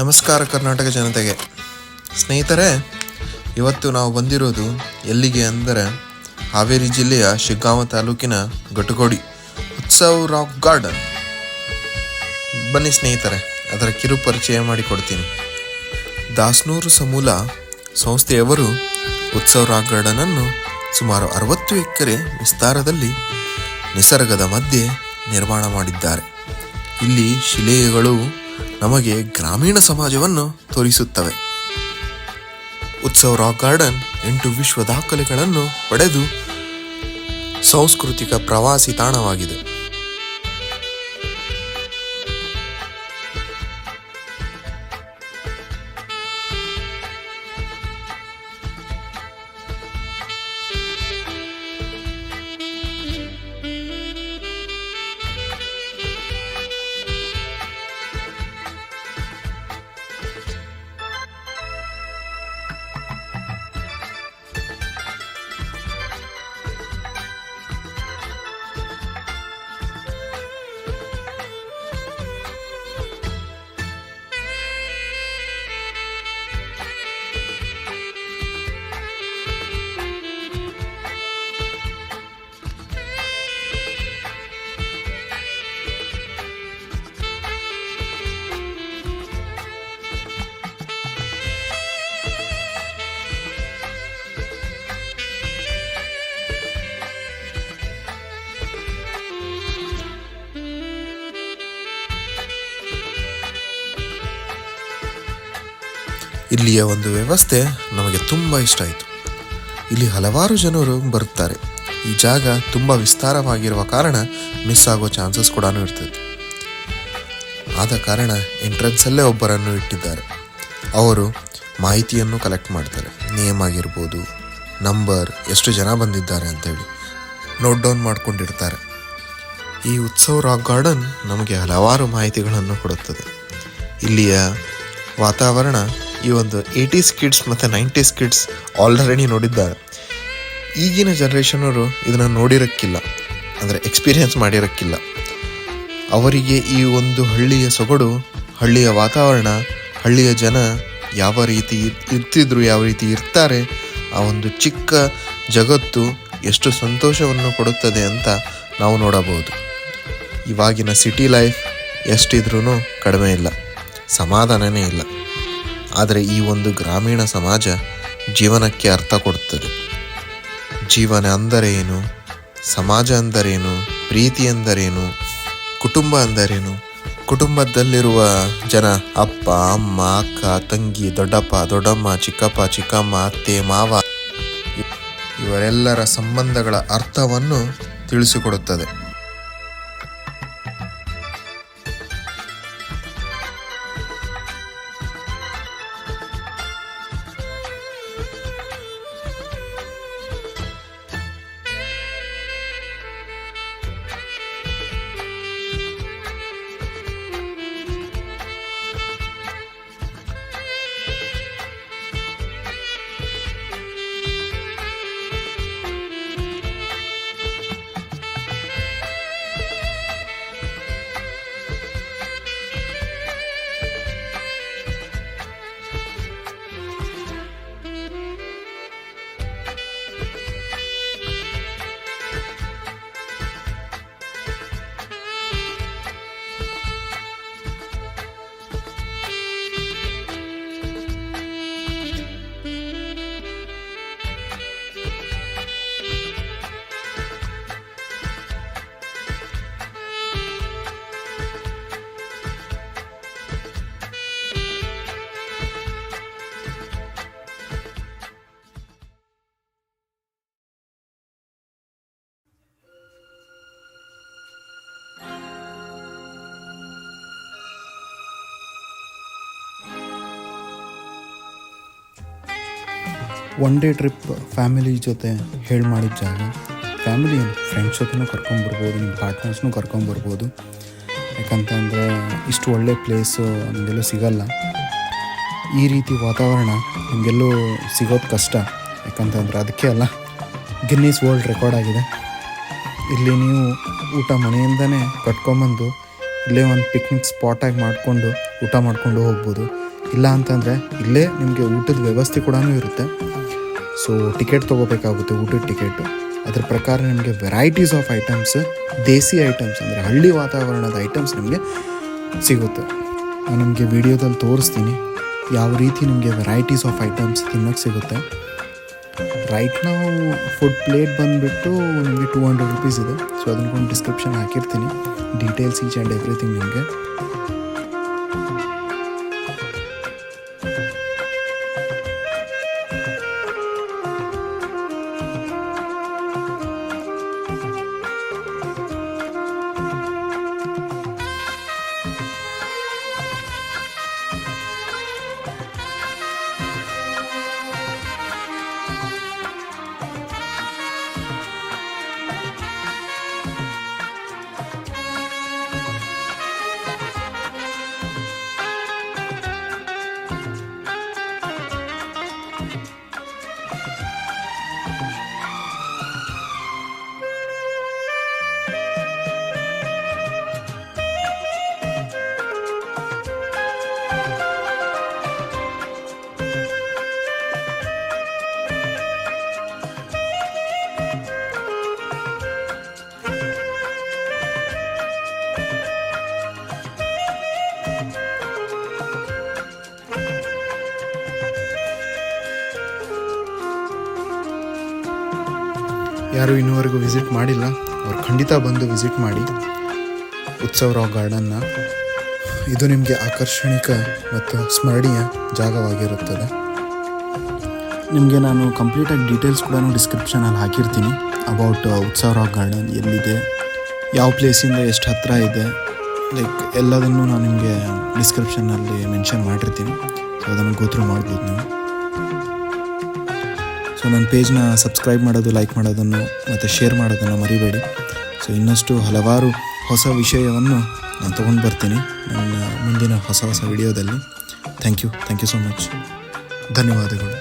ನಮಸ್ಕಾರ ಕರ್ನಾಟಕ ಜನತೆಗೆ. ಸ್ನೇಹಿತರೆ, ಇವತ್ತು ನಾವು ಬಂದಿರೋದು ಎಲ್ಲಿಗೆ ಅಂದರೆ ಹಾವೇರಿ ಜಿಲ್ಲೆಯ ಶಿಗ್ಗಾಂವ ತಾಲೂಕಿನ ಘಟಗೋಡಿ ಉತ್ಸವ್ ರಾಕ್ ಗಾರ್ಡನ್. ಬನ್ನಿ ಸ್ನೇಹಿತರೆ, ಅದರ ಕಿರು ಪರಿಚಯ ಮಾಡಿಕೊಡ್ತೀನಿ. ದಾಸ್ನೂರು ಸಮೂಲ ಸಂಸ್ಥೆಯವರು ಉತ್ಸವ ರಾಕ್ ಗಾರ್ಡನನ್ನು ಸುಮಾರು ಅರವತ್ತು ಎಕರೆ ವಿಸ್ತಾರದಲ್ಲಿ ನಿಸರ್ಗದ ಮಧ್ಯೆ ನಿರ್ಮಾಣ ಮಾಡಿದ್ದಾರೆ. ಇಲ್ಲಿ ಶಿಲೆಗಳು ನಮಗೆ ಗ್ರಾಮೀಣ ಸಮಾಜವನ್ನು ತೋರಿಸುತ್ತವೆ. ಉತ್ಸವ ರಾಕ್ ಗಾರ್ಡನ್ ಎಂಟು ವಿಶ್ವ ದಾಖಲೆಗಳನ್ನು ಪಡೆದು ಸಾಂಸ್ಕೃತಿಕ ಪ್ರವಾಸಿ ತಾಣವಾಗಿದೆ. ಇಲ್ಲಿಯ ಒಂದು ವ್ಯವಸ್ಥೆ ನಮಗೆ ತುಂಬ ಇಷ್ಟ ಆಯಿತು. ಇಲ್ಲಿ ಹಲವಾರು ಜನರು ಬರುತ್ತಾರೆ. ಈ ಜಾಗ ತುಂಬ ವಿಸ್ತಾರವಾಗಿರುವ ಕಾರಣ ಮಿಸ್ ಆಗೋ ಚಾನ್ಸಸ್ ಕೂಡ ಇರ್ತದೆ. ಆದ ಕಾರಣ ಎಂಟ್ರೆನ್ಸಲ್ಲೇ ಒಬ್ಬರನ್ನು ಇಟ್ಟಿದ್ದಾರೆ. ಅವರು ಮಾಹಿತಿಯನ್ನು ಕಲೆಕ್ಟ್ ಮಾಡ್ತಾರೆ. ನೇಮ್ ಆಗಿರ್ಬೋದು ನಂಬರ್ ಎಷ್ಟು ಜನ ಬಂದಿದ್ದಾರೆ ಅಂತೇಳಿ ನೋಟ್ ಡೌನ್ ಮಾಡ್ಕೊಂಡಿರ್ತಾರೆ. ಈ ಉತ್ಸವ ರಾಕ್ ಗಾರ್ಡನ್ ನಮಗೆ ಹಲವಾರು ಮಾಹಿತಿಗಳನ್ನು ಕೊಡುತ್ತದೆ. ಇಲ್ಲಿಯ ವಾತಾವರಣ ಈ ಒಂದು ಏಯ್ಟೀಸ್ ಕಿಡ್ಸ್ ಮತ್ತು ನೈಂಟೀಸ್ ಕಿಡ್ಸ್ ಆಲ್ರೆಡಿ ನೋಡಿದ್ದಾರೆ. ಈಗಿನ ಜನ್ರೇಷನವರು ಇದನ್ನು ನೋಡಿರೋಕ್ಕಿಲ್ಲ, ಅಂದರೆ ಎಕ್ಸ್ಪೀರಿಯನ್ಸ್ ಮಾಡಿರೋಕ್ಕಿಲ್ಲ. ಅವರಿಗೆ ಈ ಒಂದು ಹಳ್ಳಿಯ ಸೊಗಡು, ಹಳ್ಳಿಯ ವಾತಾವರಣ, ಹಳ್ಳಿಯ ಜನ ಯಾವ ರೀತಿ ಇರ್- ಇರ್ತಿದ್ರು, ಯಾವ ರೀತಿ ಇರ್ತಾರೆ, ಆ ಒಂದು ಚಿಕ್ಕ ಜಗತ್ತು ಎಷ್ಟು ಸಂತೋಷವನ್ನು ಕೊಡುತ್ತದೆ ಅಂತ ನಾವು ನೋಡಬಹುದು. ಇವಾಗಿನ ಸಿಟಿ ಲೈಫ್ ಎಷ್ಟಿದ್ರೂ ಕಡಿಮೆ ಇಲ್ಲ, ಸಮಾಧಾನನೇ ಇಲ್ಲ. ಆದರೆ ಈ ಒಂದು ಗ್ರಾಮೀಣ ಸಮಾಜ ಜೀವನಕ್ಕೆ ಅರ್ಥ ಕೊಡುತ್ತದೆ ಜೀವನ ಅಂದರೆ ಏನು? ಸಮಾಜ ಅಂದರೇನು ಪ್ರೀತಿ ಎಂದರೇನು ಕುಟುಂಬ ಅಂದರೇನು ಕುಟುಂಬದಲ್ಲಿರುವ ಜನ ಅಪ್ಪ, ಅಮ್ಮ, ಅಕ್ಕ, ತಂಗಿ, ದೊಡ್ಡಪ್ಪ, ದೊಡ್ಡಮ್ಮ, ಚಿಕ್ಕಪ್ಪ, ಚಿಕ್ಕಮ್ಮ, ಅತ್ತೆ, ಮಾವ ಇವರೆಲ್ಲರ ಸಂಬಂಧಗಳ ಅರ್ಥವನ್ನು ತಿಳಿಸಿಕೊಡುತ್ತದೆ. ಒನ್ ಡೇ ಟ್ರಿಪ್ ಫ್ಯಾಮಿಲಿ ಜೊತೆ ಹೇಳಿ ಮಾಡಿದ ಜಾಗ. ಫ್ಯಾಮಿಲಿ ಫ್ರೆಂಡ್ಸ್ ಜೊತೆನೂ ಕರ್ಕೊಂಬರ್ಬೋದು ನಿಮ್ಮ ಪಾರ್ಟ್ನರ್ಸ್ನೂ ಕರ್ಕೊಂಬರ್ಬೋದು ಯಾಕಂತಂದರೆ ಇಷ್ಟು ಒಳ್ಳೆ ಪ್ಲೇಸು ನಮಗೆಲ್ಲೂ ಸಿಗಲ್ಲ. ಈ ರೀತಿ ವಾತಾವರಣ ನಿಮಗೆಲ್ಲೂ ಸಿಗೋದು ಕಷ್ಟ. ಯಾಕಂತಂದರೆ ಅದಕ್ಕೆ ಅಲ್ಲ ಗಿನ್ನಿಸ್ ವರ್ಲ್ಡ್ ರೆಕಾರ್ಡ್ ಆಗಿದೆ. ಇಲ್ಲಿ ನೀವು ಊಟ ಮನೆಯಿಂದನೇ ಕಟ್ಕೊಂಬಂದು, ಇಲ್ಲೇ ಒಂದು ಪಿಕ್ನಿಕ್ ಸ್ಪಾಟಾಗಿ ಮಾಡಿಕೊಂಡು ಊಟ ಮಾಡಿಕೊಂಡು ಹೋಗ್ಬೋದು. ಇಲ್ಲ ಅಂತಂದರೆ ಇಲ್ಲೇ ನಿಮಗೆ ಊಟದ ವ್ಯವಸ್ಥೆ ಕೂಡ ಇರುತ್ತೆ. ಸೊ ಟಿಕೆಟ್ ತೊಗೋಬೇಕಾಗುತ್ತೆ, ಊಟದ ಟಿಕೆಟು ಅದ್ರ ಪ್ರಕಾರ ನಿಮಗೆ varieties of items desi items ಅಂದರೆ ಹಳ್ಳಿ ವಾತಾವರಣದ ಐಟಮ್ಸ್ ನಿಮಗೆ ಸಿಗುತ್ತೆ. ನಾನು ನಿಮಗೆ ವಿಡಿಯೋದಲ್ಲಿ ತೋರಿಸ್ತೀನಿ ಯಾವ ರೀತಿ ನಿಮಗೆ ವೆರೈಟೀಸ್ ಆಫ್ ಐಟಮ್ಸ್ ತಿನ್ನೋಕ್ಕೆ ಸಿಗುತ್ತೆ. ರೈಟ್ ನಾವು ಫುಡ್ ಪ್ಲೇಟ್ ಬಂದುಬಿಟ್ಟು ನಿಮಗೆ ಟೂ ಹಂಡ್ರೆಡ್ ರುಪೀಸ್ ಇದೆ. ಸೊ ಅದನ್ನ ಡಿಸ್ಕ್ರಿಪ್ಷನ್ ಹಾಕಿರ್ತೀನಿ. ಡೀಟೇಲ್ಸ್ ಈಚ್ ಆ್ಯಂಡ್ ಎವ್ರಿಥಿಂಗ್ ನಿಮಗೆ. ಯಾರು ಇನ್ನೂವರೆಗೂ ವಿಸಿಟ್ ಮಾಡಿಲ್ಲ. ಅವ್ರು ಖಂಡಿತ ಬಂದು ವಿಸಿಟ್ ಮಾಡಿ. ಉತ್ಸವ ರಾವ್ ಗಾರ್ಡನ್ನ. ಇದು ನಿಮಗೆ ಆಕರ್ಷಣಿಕ ಮತ್ತು ಸ್ಮರಣೀಯ ಜಾಗವಾಗಿರುತ್ತದೆ. ನಿಮಗೆ ನಾನು ಕಂಪ್ಲೀಟಾಗಿ ಡೀಟೇಲ್ಸ್ ಕೂಡ ಡಿಸ್ಕ್ರಿಪ್ಷನಲ್ಲಿ ಹಾಕಿರ್ತೀನಿ. ಅಬೌಟ್ ಉತ್ಸವ ರಾಕ್ ಗಾರ್ಡನ್ ಎಲ್ಲಿದೆ, ಯಾವ ಪ್ಲೇಸಿಂದ ಎಷ್ಟು ಹತ್ತಿರ ಇದೆ. ಲೈಕ್ ಎಲ್ಲದನ್ನು ನಾನು ನಿಮಗೆ ಡಿಸ್ಕ್ರಿಪ್ಷನ್ನಲ್ಲಿ ಮೆನ್ಷನ್ ಮಾಡಿರ್ತೀನಿ. ಸೊ ಅದನ್ನು ಗೋತ್ರ ಮಾಡ್ಬೋದು ನೀವು. ಸೊ ನನ್ನ ಪೇಜ್ನ ಸಬ್ಸ್ಕ್ರೈಬ್ ಮಾಡೋದು, ಲೈಕ್ ಮಾಡೋದನ್ನು ಮತ್ತು ಶೇರ್ ಮಾಡೋದನ್ನು ಮರಿಬೇಡಿ. ಸೊ ಇನ್ನಷ್ಟು ಹಲವಾರು ಹೊಸ ವಿಷಯವನ್ನು ನಾನು ತೊಗೊಂಡು ಬರ್ತೀನಿ ನನ್ನ ಮುಂದಿನ ಹೊಸ ಹೊಸ ವಿಡಿಯೋದಲ್ಲಿ. Thank you thank you so much ಧನ್ಯವಾದಗಳು.